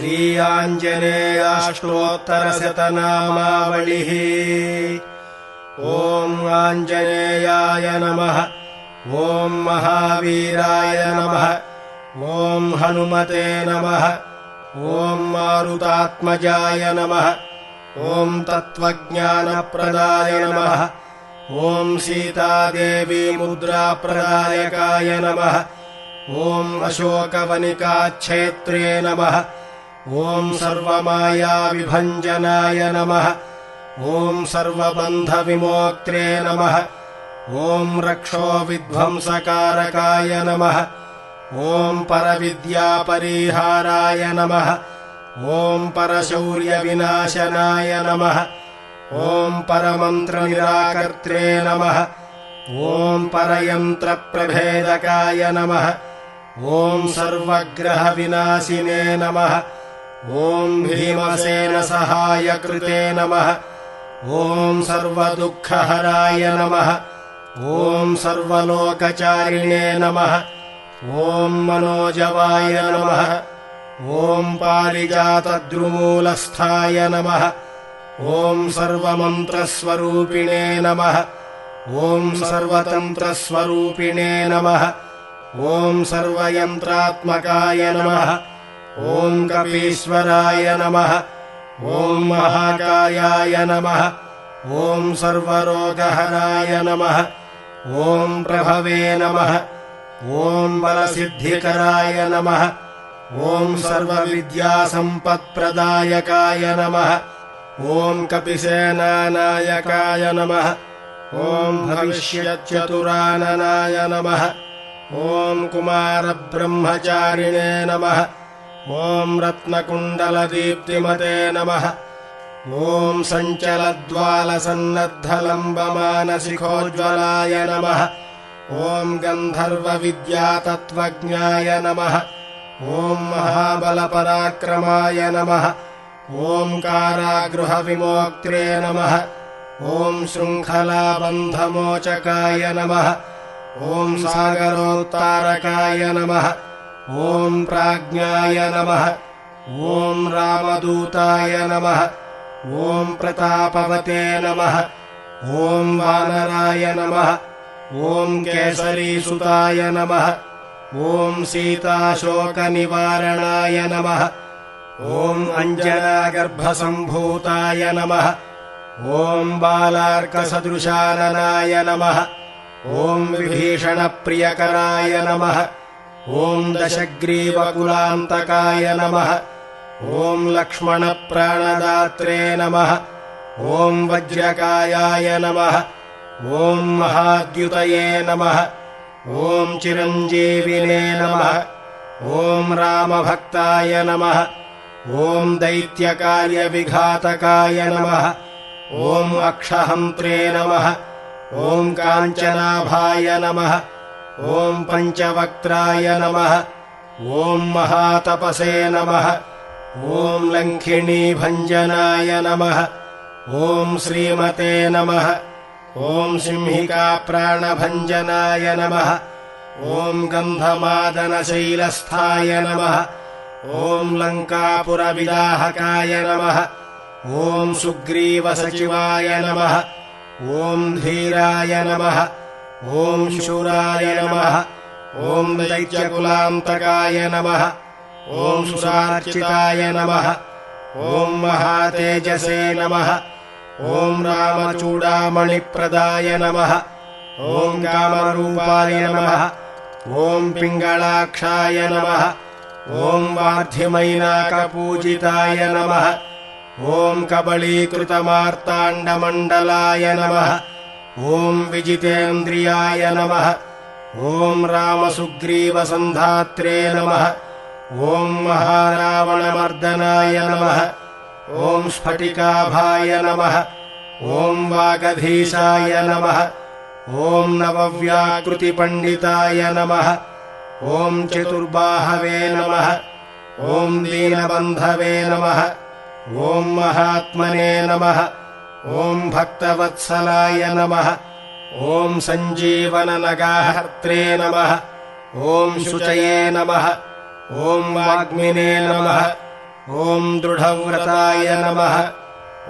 श्रीयाञ्जनेयाष्टोत्तरशतनामावलिः ॐ आञ्जनेयाय नमः ॐ महावीराय नमः ॐ हनुमते नमः ॐ मारुतात्मजाय नमः ॐ तत्त्वज्ञानप्रदाय नमः ॐ सीतादेवी मुद्राप्रदायकाय नमः ॐ अशोकवनिकाच्छेत्रे नमः ॐ सर्वमायाविभञ्जनाय नमः। ॐ सर्वबन्धविमोक्त्रे नमः। ॐ रक्षोविध्वंसकारकाय नमः। ॐ परविद्यापरिहाराय नमः। ॐ परशौर्यविनाशनाय नमः। ॐ परमन्त्रनिराकर्त्रे नमः। ॐ परयन्त्रप्रभेदकाय नमः। ॐ सर्वग्रहविनाशिने नमः ॐ भीमसेनसहायकृते नमः। ॐ सर्वदुःखहराय नमः। ॐ सर्वलोकचारिणे नमः। ॐ मनोजवाय नमः। ॐ पारिजातद्रुमूलस्थाय नमः। ॐ सर्वमन्त्रस्वरूपिणे नमः। ॐ सर्वतन्त्रस्वरूपिणे नमः। ॐ सर्वयन्त्रात्मकाय नमः ॐ कपीश्वराय नमः। ॐ महाकायाय नमः। ॐ सर्वरोगहराय नमः। ॐ प्रभवे नमः। ॐ बलसिद्धिकराय नमः। ॐ सर्वविद्यासम्पत्प्रदायकाय नमः। ॐ कपिसेनानायकाय नमः। ॐ भविष्यच्चतुराननाय नमः। ॐ कुमारब्रह्मचारिणे नमः ॐ रत्नकुण्डलदीप्तिमते नमः। ॐ सञ्चलद्वालसन्नद्धलम्बमानसिखोज्ज्वलाय नमः। ॐ गन्धर्वविद्यातत्त्वज्ञाय नमः। ॐ महाबलपराक्रमाय नमः। ॐ कारागृहविमोक्त्रे नमः। ॐ शृङ्खलाबन्धमोचकाय नमः। ॐ सागरोत्तारकाय नमः ॐ प्राज्ञाय नमः। ॐ रामदूताय नमः। ॐ प्रतापवते नमः। ॐ वानराय नमः। ॐ केसरीसुताय नमः। ॐ सीताशोकनिवारणाय नमः। ॐ अञ्जनागर्भसम्भूताय नमः। ॐ बालार्कसदृशाननाय नमः। ॐ विभीषणप्रियकराय नमः ॐ दशग्रीवकुलान्तकाय नमः। ॐ लक्ष्मणप्राणदात्रे नमः। ॐ वज्रकायाय नमः। ॐ महाद्युतये नमः। ॐ चिरञ्जीविने नमः। ॐ रामभक्ताय नमः। ॐ दैत्यकार्यविघातकाय नमः। ॐ अक्षहन्त्रे नमः। ॐ काञ्चनाभाय नमः ॐ पञ्चवक्त्राय नमः। ॐ महातपसे नमः। ॐ लङ्घिणीभञ्जनाय नमः। ॐ श्रीमते नमः। ॐ सिंहिकाप्राणभञ्जनाय नमः। ॐ गन्धमादनशैलस्थाय नमः। ॐ लङ्कापुरविदाहकाय नमः। ॐ सुग्रीवसचिवाय नमः। ॐ धीराय नमः ॐ शूराय नमः। ॐ दैत्यकुलान्तकाय नमः। ॐ सुरार्चिताय नमः। ॐ महातेजसे नमः। ॐ रामचूडामणिप्रदाय नमः। ॐ कामरूपाय नमः। ॐ पिङ्गलाक्षाय नमः। ॐ वार्धिमैनाकपूजिताय नमः। ॐ कबलीकृतमार्ताण्डमण्डलाय नमः ॐ विजितेन्द्रियाय नमः। ॐ रामसुग्रीवसन्धात्रे नमः। ॐ महारावणमर्दनाय नमः। ॐ स्फटिकाभाय नमः। ॐ वागधीशाय नमः। ॐ नवव्याकृतिपण्डिताय नमः। ॐ चतुर्बाहवे नमः। ॐ दीनबन्धवे नमः। ॐ महात्मने नमः ॐ भक्तवत्सलाय नमः। ॐ सञ्जीवननगाहर्त्रे नमः। ॐ शुचये नमः। ॐ वाग्मिने नमः। ॐ दृढव्रताय नमः।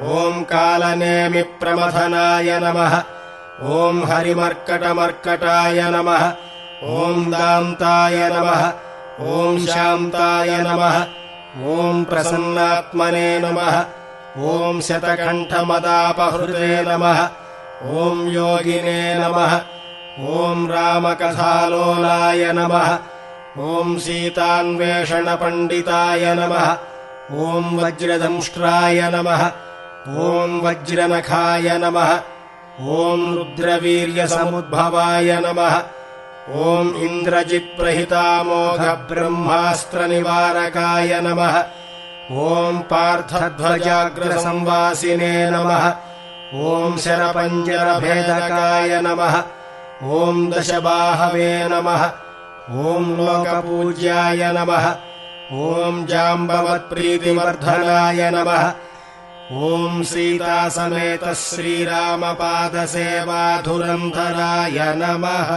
ॐ कालनेमिप्रमथनाय नमः। ॐ हरिमर्कटमर्कटाय नमः। ॐ दान्ताय नमः। ॐ शान्ताय नमः। ॐ प्रसन्नात्मने नमः ॐ शतकण्ठमदापहृते नमः। ॐ योगिने नमः। ॐ रामकथालोलाय नमः। ॐ सीतान्वेषणपण्डिताय नमः। ॐ वज्रदंष्ट्राय नमः। ॐ वज्रनखाय नमः। ॐ रुद्रवीर्यसमुद्भवाय नमः। ॐ इन्द्रजित्प्रहितामोघब्रह्मास्त्रनिवारकाय नमः ॐ पार्थध्वजाग्रसंवासिने नमः। ॐ शरपञ्जरभेदकाय नमः। ॐ दशबाहवे नमः। ॐ लोकपूज्याय नमः। ॐ जाम्बवत्प्रीतिवर्धनाय नमः। ॐ सीतासमेतः श्रीरामपादसेवाधुरन्धराय नमः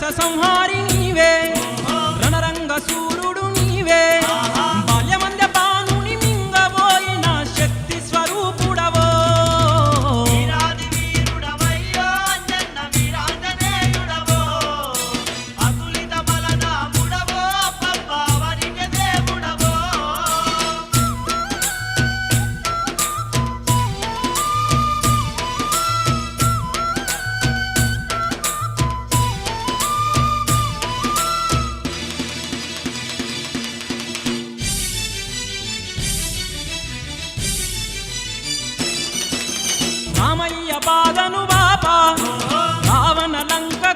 సంహారి నీవే Malanga.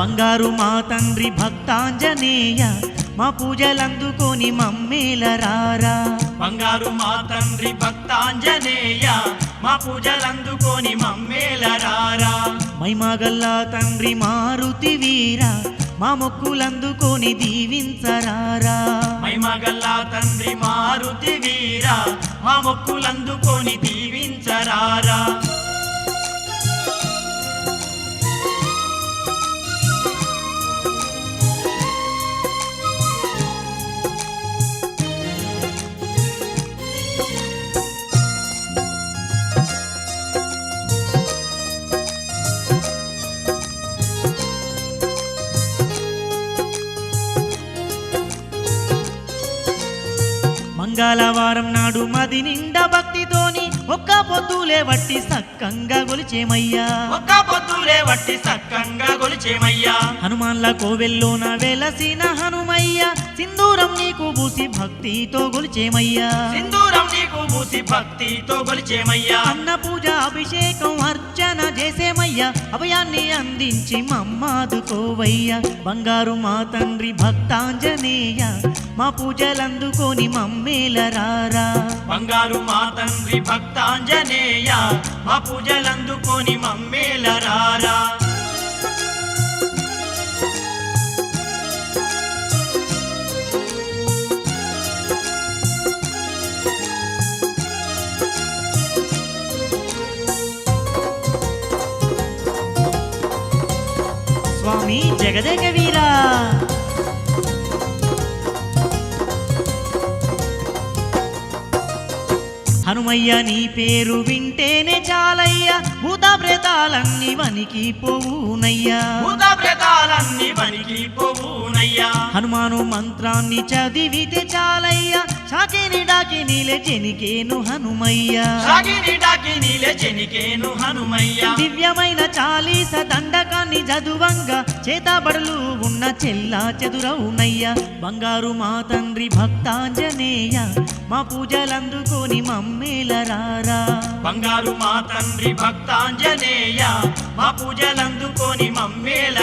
బంగారు మా తండ్రి భక్తాంజనేయ మా పూజలందుకొని మమ్మేలరారా బంగారు మా తండ్రి భక్తాంజనేయ మా పూజలందుకొని మమ్మేలరారా మైమగల్లా తండ్రి మారుతి వీర మా మొక్కులందుకొని దీవించరారా. మైమగల్లా తండ్రి మారుతి వీర మా మొక్కులందుకొని దీవించరారా. మది నిండా భక్తితోని ఒక్క పొద్దులే వట్టి సక్కంగా గొలిచేమయ్యా. ఒక్క పొద్దులే వట్టి సక్కంగా గొలిచేమయ్యా. హనుమాన్ల కోవెల్లోన వెలసిన హనుమయ్య సింధూరం నీకు పూసి భక్తితో గొలిచేమయ్యా. సింధూరం నీకు పూసి భక్తితో గొలిచేమయ్యా. అన్న పూజ అభిషేకం అర్చన చేసేమయ్యా అభయాన్ని అందించి మమ్మాదుకోవయ్యా. బంగారు మా తండ్రి భక్తాంజనేయ మా పూజలందుకొని మమ్మేలరారా బంగారు మా తండ్రి భక్తాంజనేయ మా పూజలందుకొని మమ్మేలరారా స్వామి జగదేక రామయ్య నీ పేరు వింటేనే చాలయ్యా. భూత ప్రేతాలన్నీ వనికి పోవునయ్యా వనికి పోవునయ్యా హనుమాను మంత్రాన్ని చదివితే చాలయ్యా. చెనికేను హనుమయ్యా. సాగిని డాకి నీలే చెనికేను హనుమయ్యా. దివ్యమైన చాలీస దండకాన్ని చదువంగా చేతబడులు ఉన్న చెల్లా చెదురవునయ్యా. బంగారు మా తండ్రి భక్తాంజనేయ మా పూజలందుకొని మమ్మేలరారా. బంగారు మా తండ్రి పూజలేయ మా పూజలందుకొని మమ్మేల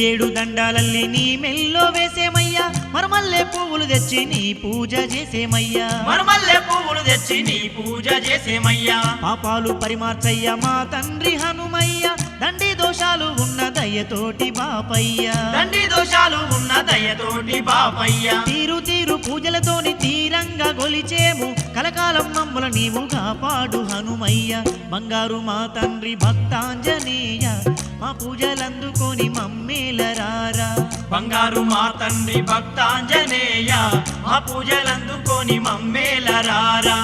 జిల్లేడు దండాలల్లి నీ మెల్లో వేసేమయ్యా? మరమల్లె పువ్వులు తెచ్చి నీ పూజ చేసేమయ్యా? మరమల్లె పువ్వులు తెచ్చి నీ పూజ చేసేమయ్యా? పాపాలు పరిమార్చయ్య మా తండ్రి హనుమయ్య. దండి దోషాలు ఉన్న దయ్యతోటి బాపయ్యా. తండ్రి దోషాలు ఉన్న దయతోటి బాపయ్యా. తీరు తీరు పూజలతోని తీరంగా గొలిచేము. కలకాలం మమ్మల నీవు కాపాడు హనుమయ్య. బంగారు మా తండ్రి భక్తాంజనేయ. మా పూజలందుకొని మమ్మేలరారా బంగారు మా తండ్రి భక్తాంజనేయ మా పూజలందుకొని మమ్మేలరారా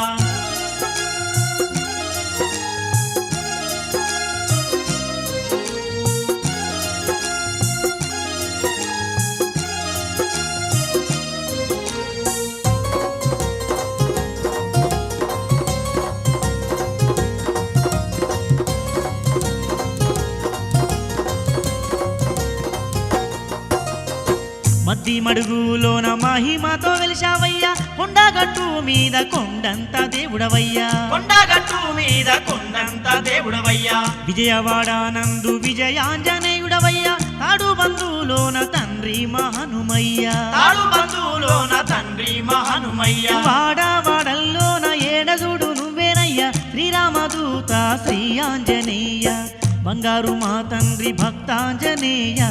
మద్ది మడుగులోన మహిమతో వెలిశావయ్యా. కొండగట్టు మీద కొండంత దేవుడవయ్యా. కొండగట్టు మీద కొండంత దేవుడవయ్యా. విజయవాడ నందు విజయాంజనేయుడవయ్యా. తాడు బంధువులోన తండ్రి మహనుమయ్యా. తాడు బంధువులోన తండ్రి మహనుమయ్య. వాడ వాడల్లోన ఏడగుడు నువ్వేనయ్యా. శ్రీరామదూత శ్రీ ఆంజనేయ బంగారు మా తండ్రి భక్తాంజనేయ.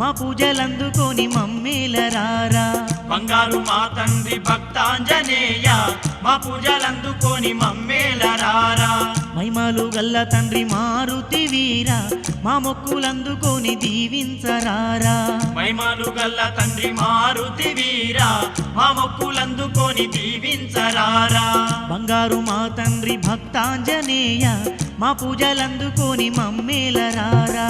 మా పూజలందుకొని మమ్మేలరారా బంగారు మా తండ్రి భక్తాంజనేయ మా పూజలందుకొని మమ్మేలరారా మైమలు గల్ల తండ్రి మారుతి వీర మా మొక్కులందుకొని దీవించరారా. మహిమలు గల్ల తండ్రి మారుతి వీర మా మొక్కులందుకొని దీవించరారా. బంగారు మా తండ్రి భక్తాంజనేయ మా పూజలందుకొని మమ్మేలరారా